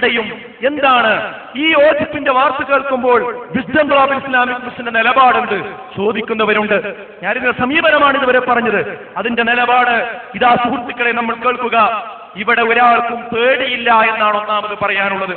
ഇവിടെയും എന്താണ് ഈ യോജിപ്പിന്റെ വാർത്ത കേൾക്കുമ്പോൾ വിസ്ഡം ഗ്ലോബൽ ഇസ്ലാമിക് മിഷന്റെ നിലപാടുണ്ട്? ചോദിക്കുന്നവരുണ്ട്. ഞാനിതിന്റെ സമീപനമാണ് ഇതുവരെ പറഞ്ഞത്. അതിന്റെ നിലപാട് ഇതാ സുഹൃത്തുക്കളെ നമ്മൾ കേൾക്കുക. ഇവിടെ ഒരാൾക്കും പേടിയില്ല എന്നാണ് ഒന്നാമത് പറയാനുള്ളത്.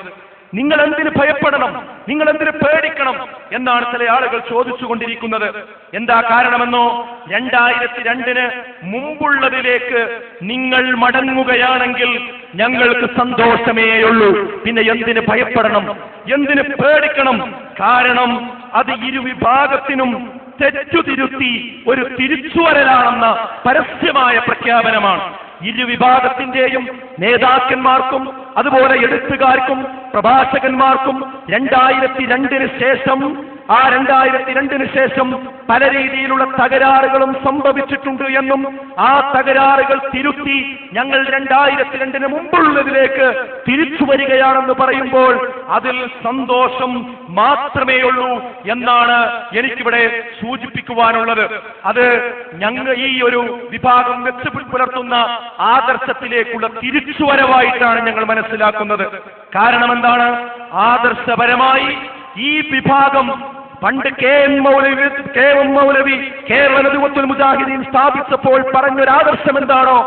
നിങ്ങൾ എന്തിന് ഭയപ്പെടണം? നിങ്ങൾ എന്തിന് പേടിക്കണം? എന്നാണ് ചില ആളുകൾ ചോദിച്ചുകൊണ്ടിരിക്കുന്നത്. എന്താ കാരണമെന്നോ? രണ്ടായിരത്തി രണ്ടിന് മുമ്പുള്ളതിലേക്ക് നിങ്ങൾ മടങ്ങുകയാണെങ്കിൽ ഞങ്ങൾക്ക് സന്തോഷമേയുള്ളൂ പിന്നെ എന്തിന് ഭയപ്പെടണം? എന്തിന് പേടിക്കണം? കാരണം അത് ഇരുവിഭാഗത്തിനും തെറ്റുതിരുത്തി ഒരു തിരിച്ചുവരലാണെന്ന പരസ്യമായ പ്രഖ്യാപനമാണ്. ഇരുവിഭാഗത്തിന്റെയും നേതാക്കന്മാർക്കും അതുപോലെ എഴുത്തുകാർക്കും പ്രഭാഷകന്മാർക്കും രണ്ടായിരത്തി രണ്ടിന് ശേഷം ആ രണ്ടായിരത്തി രണ്ടിന് ശേഷം പല രീതിയിലുള്ള തകരാറുകളും സംഭവിച്ചിട്ടുണ്ട് എന്നും ആ തകരാറുകൾ തിരുത്തി ഞങ്ങൾ രണ്ടായിരത്തി രണ്ടിന് മുമ്പുള്ളതിലേക്ക് തിരിച്ചു വരികയാണെന്ന് പറയുമ്പോൾ അതിൽ സന്തോഷം മാത്രമേ ഉള്ളൂ എന്നാണ് എനിക്കിവിടെ സൂചിപ്പിക്കുവാനുള്ളത്. അത് ഞങ്ങൾ ഈ ഒരു വിഭാഗം മെച്ചപ്പെട്ടു പുലർത്തുന്ന ആദർശത്തിലേക്കുള്ള തിരിച്ചുവരവായിട്ടാണ് ഞങ്ങൾ മനസ്സിലാക്കുന്നത്. കാരണം എന്താണ്? ആദർശപരമായി ഈ വിഭാഗം പണ്ട് K M Moulavi K M Moulavi Kerala Nadvathul Mujahideen സ്ഥാപിച്ചപ്പോൾ പറഞ്ഞൊരാദർശം എന്താണോ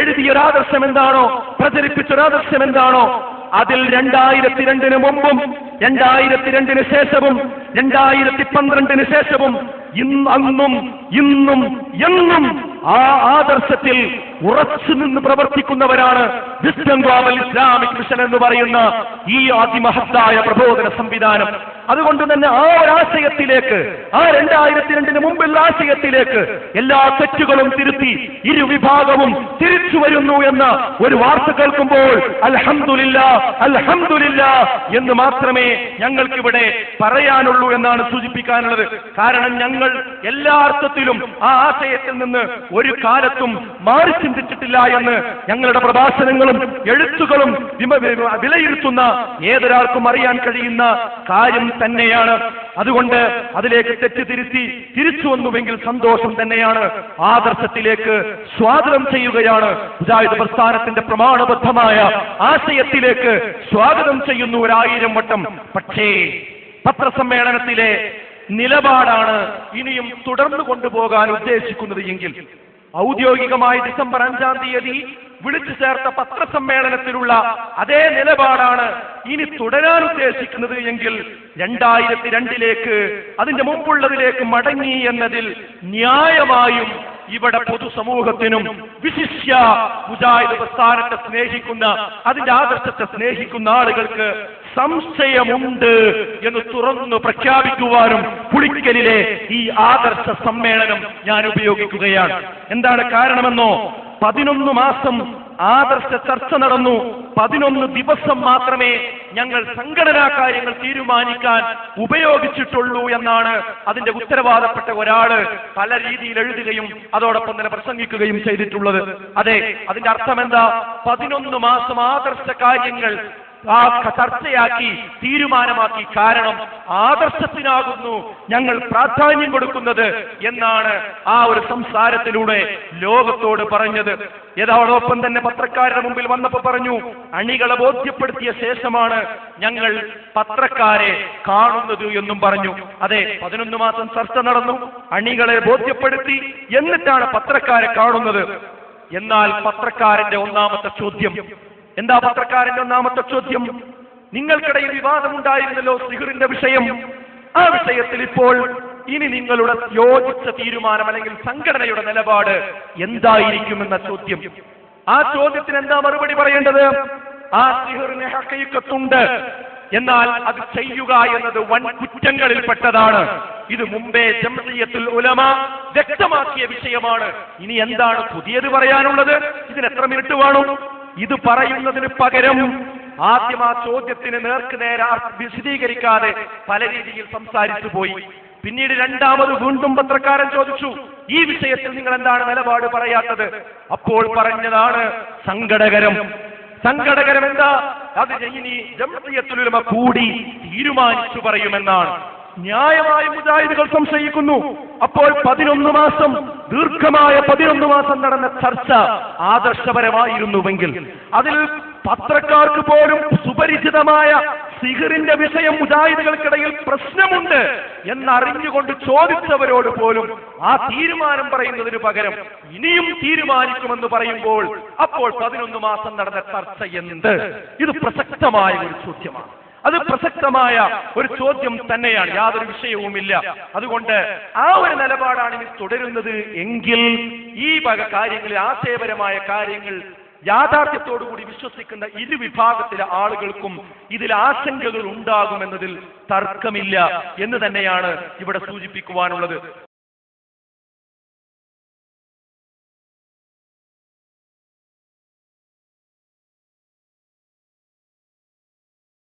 എഴുതിയൊരാദർശം എന്താണോ പ്രചരിപ്പിച്ചൊരാദർശം എന്താണോ അതിൽ രണ്ടായിരത്തി രണ്ടിന് മുമ്പും രണ്ടായിരത്തി രണ്ടിന് ശേഷവും രണ്ടായിരത്തി പന്ത്രണ്ടിന് ശേഷവും ഇന്ന് അന്നും ഇന്നും എന്നും ആ ആദർശത്തിൽ ഉറച്ചു നിന്ന് പ്രവർത്തിക്കുന്നവരാണ് വിസ്റ്റം ഗ്ലോബൽ ഇസ്ലാമിക് മിഷൻ എന്ന് പറയുന്ന ഈ അതിമഹത്തായ പ്രബോധന സംവിധാനം. അതുകൊണ്ട് തന്നെ ആ ഒരാശയത്തിലേക്ക് ആ രണ്ടായിരത്തി രണ്ടിന് മുമ്പുള്ള ആശയത്തിലേക്ക് എല്ലാ തെറ്റുകളും തിരുത്തി ഇരുവിഭാഗവും തിരിച്ചു വരുന്നു എന്ന ഒരു വാർത്ത കേൾക്കുമ്പോൾ അൽഹന്ദില്ല അൽഹന്ദില്ല എന്ന് മാത്രമേ ഞങ്ങൾക്കിവിടെ പറയാനുള്ളൂ എന്നാണ് സൂചിപ്പിക്കാനുള്ളത്. കാരണം ഞങ്ങൾ എല്ലാ അർത്ഥത്തിലും ആ ആശയത്തിൽ നിന്ന് ഒരു കാലത്തും മാറി ചിന്തിച്ചിട്ടില്ല എന്ന് ഞങ്ങളുടെ പ്രഭാഷണങ്ങളും എഴുത്തുകളും വിലയിരുത്തുന്ന ഏതൊരാൾക്കും അറിയാൻ കഴിയുന്ന കാര്യം തന്നെയാണ്. അതുകൊണ്ട് അതിലേക്ക് തെറ്റ് തിരുത്തി തിരിച്ചു വന്നുവെങ്കിൽ സന്തോഷം തന്നെയാണ്. ആദർശത്തിലേക്ക് സ്വാഗതം ചെയ്യുകയാണ്. മുജാഹിദ് പ്രസ്ഥാനത്തിന്റെ പ്രമാണബദ്ധമായ ആശയത്തിലേക്ക് സ്വാഗതം ചെയ്യുന്നു ഒരായിരം വട്ടം. പക്ഷേ പത്രസമ്മേളനത്തിലെ നിലപാടാണ് ഇനിയും തുടർന്നു കൊണ്ടുപോകാൻ ഉദ്ദേശിക്കുന്നത് എങ്കിൽ ഔദ്യോഗികമായി ഡിസംബർ അഞ്ചാം തീയതി വിളിച്ചു ചേർത്ത പത്രസമ്മേളനത്തിലുള്ള അതേ നിലപാടാണ് ഇനി തുടരാൻ ഉദ്ദേശിക്കുന്നത് എങ്കിൽ രണ്ടായിരത്തി രണ്ടിലേക്ക് അതിന്റെ മുമ്പുള്ളതിലേക്ക് മടങ്ങി എന്നതിൽ ന്യായമായും ഇവിടെ പൊതുസമൂഹത്തിനും വിശിഷ്യ മുജാഹിദ് പ്രസ്ഥാനത്തെ സ്നേഹിക്കുന്ന അതിന്റെ ആദർശത്തെ സ്നേഹിക്കുന്ന ആളുകൾക്ക് സംശയമുണ്ട് എന്ന് തുറന്നു പ്രഖ്യാപിക്കുവാനും പുളിക്കലിലെ ഈ ആദർശ സമ്മേളനം ഞാൻ ഉപയോഗിക്കുകയാണ്. എന്താണ് കാരണമെന്നോ? പതിനൊന്ന് മാസം ആദർശ ചർച്ച നടന്നു. പതിനൊന്ന് ദിവസം മാത്രമേ ഞങ്ങൾ സംഘടനാ കാര്യങ്ങൾ തീരുമാനിക്കാൻ ഉപയോഗിച്ചിട്ടുള്ളൂ എന്നാണ് അതിന്റെ ഉത്തരവാദപ്പെട്ട ഒരാൾ പല രീതിയിൽ എഴുതുകയും അതോടൊപ്പം തന്നെ പ്രസംഗിക്കുകയും ചെയ്തിട്ടുള്ളത്. അതെ അതിന്റെ അർത്ഥം എന്താ പതിനൊന്ന് മാസം ആദർശ കാര്യങ്ങൾ ആ ചർച്ചയാക്കി തീരുമാനമാക്കി. കാരണം ആദർശത്തിനാകുന്നു ഞങ്ങൾ പ്രാധാന്യം കൊടുക്കുന്നത് എന്നാണ് ആ ഒരു സംസാരത്തിലൂടെ ലോകത്തോട് പറഞ്ഞത്. ഏതോടൊപ്പം തന്നെ പത്രക്കാരുടെ മുമ്പിൽ വന്നപ്പോ പറഞ്ഞു അണികളെ ബോധ്യപ്പെടുത്തിയ ശേഷമാണ് ഞങ്ങൾ പത്രക്കാരെ കാണുന്നത് എന്നും പറഞ്ഞു. അതെ പതിനൊന്ന് മാസം ചർച്ച നടന്നു. അണികളെ ബോധ്യപ്പെടുത്തി എന്നിട്ടാണ് പത്രക്കാരെ കാണുന്നത്. എന്നാൽ പത്രക്കാരന്റെ ഒന്നാമത്തെ ചോദ്യം എന്താ പത്രക്കാരന്റെ ഒന്നാമത്തെ ചോദ്യം? നിങ്ങൾക്കിടയിൽ വിവാദമുണ്ടായിരുന്നല്ലോ സിഹിറിന്റെ വിഷയം. ആ വിഷയത്തിൽ ഇപ്പോൾ ഇനി നിങ്ങളുടെ യോജിച്ച തീരുമാനം അല്ലെങ്കിൽ സംഘടനയുടെ നിലപാട് എന്തായിരിക്കുമെന്ന ചോദ്യം. ആ ചോദ്യത്തിന് എന്താ മറുപടി പറയേണ്ടത്? ആ സിഹറിന് ഹക്കീക്കത്തുണ്ട്. എന്നാൽ അത് ചെയ്യുക എന്നത് വൻ കുറ്റങ്ങളിൽപ്പെട്ടതാണ്. ഇത് മുമ്പേ ജംഇയ്യത്തുൽ ഉലമ വ്യക്തമാക്കിയ വിഷയമാണ്. ഇനി എന്താണ് പുതിയത് പറയാനുള്ളത്? ഇതിന് എത്ര മിനിറ്റ് വേണം? ഇത് പറയുന്നതിന് പകരം ആദ്യം ആ ചോദ്യത്തിന് നേർക്ക് നേരെ വിശദീകരിക്കാതെ പല രീതിയിൽ സംസാരിച്ചു പോയി. പിന്നീട് രണ്ടാമത് വീണ്ടും പത്രക്കാരൻ ചോദിച്ചു ഈ വിഷയത്തിൽ നിങ്ങൾ എന്താണ് നിലപാട് പറയാത്തത്? അപ്പോൾ പറഞ്ഞതാണ് സങ്കടകരം. സങ്കടകരം എന്താ? അത് ഇനി ജംഇയ്യത്തുൽ കൂടി തീരുമാനിച്ചു പറയുമെന്നാണ്. ന്യായമായ മുജാഹിദുകൾ സംശയിക്കുന്നു. അപ്പോൾ പതിനൊന്ന് മാസം ദീർഘമായ പതിനൊന്ന് മാസം നടന്ന ചർച്ച ആദർശപരമായിരുന്നുവെങ്കിൽ അതിൽ പത്രക്കാർക്ക് പോലും സുപരിചിതമായ സിഹിറിന്റെ വിഷയം മുജാഹിദുകൾക്കിടയിൽ പ്രശ്നമുണ്ട് എന്നറിഞ്ഞുകൊണ്ട് ചോദിച്ചവരോട് പോലും ആ തീരുമാനം പറയുന്നതിന് പകരം ഇനിയും തീരുമാനിക്കുമെന്ന് പറയുമ്പോൾ അപ്പോൾ പതിനൊന്ന് മാസം നടന്ന ചർച്ച എന്ത്? ഇത് പ്രസക്തമായ ഒരു ചോദ്യമാണ്. അത് പ്രസക്തമായ ഒരു ചോദ്യം തന്നെയാണ്. യാതൊരു വിഷയവുമില്ല. അതുകൊണ്ട് ആ ഒരു നിലപാടാണ് ഇനി തുടരുന്നത് എങ്കിൽ ഈ വക കാര്യങ്ങളിൽ ആശയപരമായ കാര്യങ്ങൾ യാഥാർത്ഥ്യത്തോടുകൂടി വിശ്വസിക്കുന്ന ഇരു വിഭാഗത്തിലെ ആളുകൾക്കും ഇതിൽ ആശങ്കകൾ ഉണ്ടാകുമെന്നതിൽ തർക്കമില്ല എന്ന് തന്നെയാണ് ഇവിടെ സൂചിപ്പിക്കുവാനുള്ളത്.